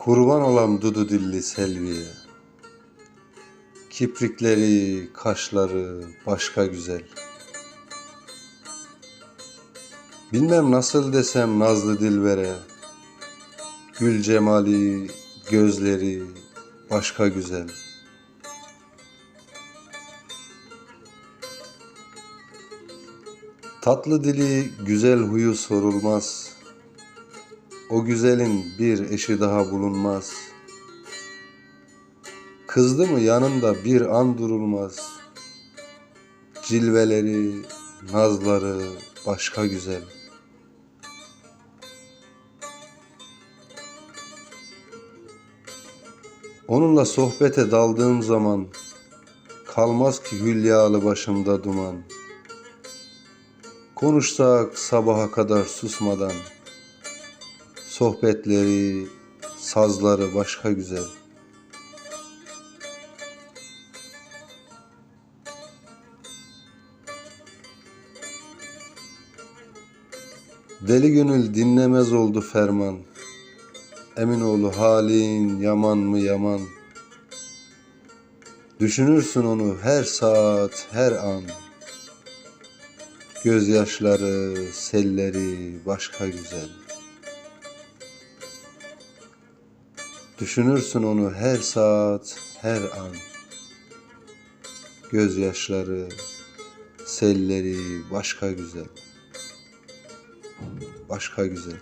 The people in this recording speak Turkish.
Kurban olam dudu dilli Selvi'ye. Kiprikleri, kaşları başka güzel. Bilmem nasıl desem nazlı dilbere. Gül cemali, gözleri başka güzel. Tatlı dili, güzel huyu sorulmaz. O güzelin bir eşi daha bulunmaz. Kızdı mı yanında bir an durulmaz. Cilveleri, nazları başka güzel. Onunla sohbete daldığım zaman kalmaz ki hülyalı başımda duman. Konuşsak sabaha kadar susmadan. Sohbetleri, sazları başka güzel. Deli gönül dinlemez oldu ferman. Emin oğlu halin yaman mı yaman. Düşünürsün onu her saat, her an. Gözyaşları, selleri başka güzel. Düşünürsün onu her saat, her an. Gözyaşları, selleri başka güzel. Başka güzel.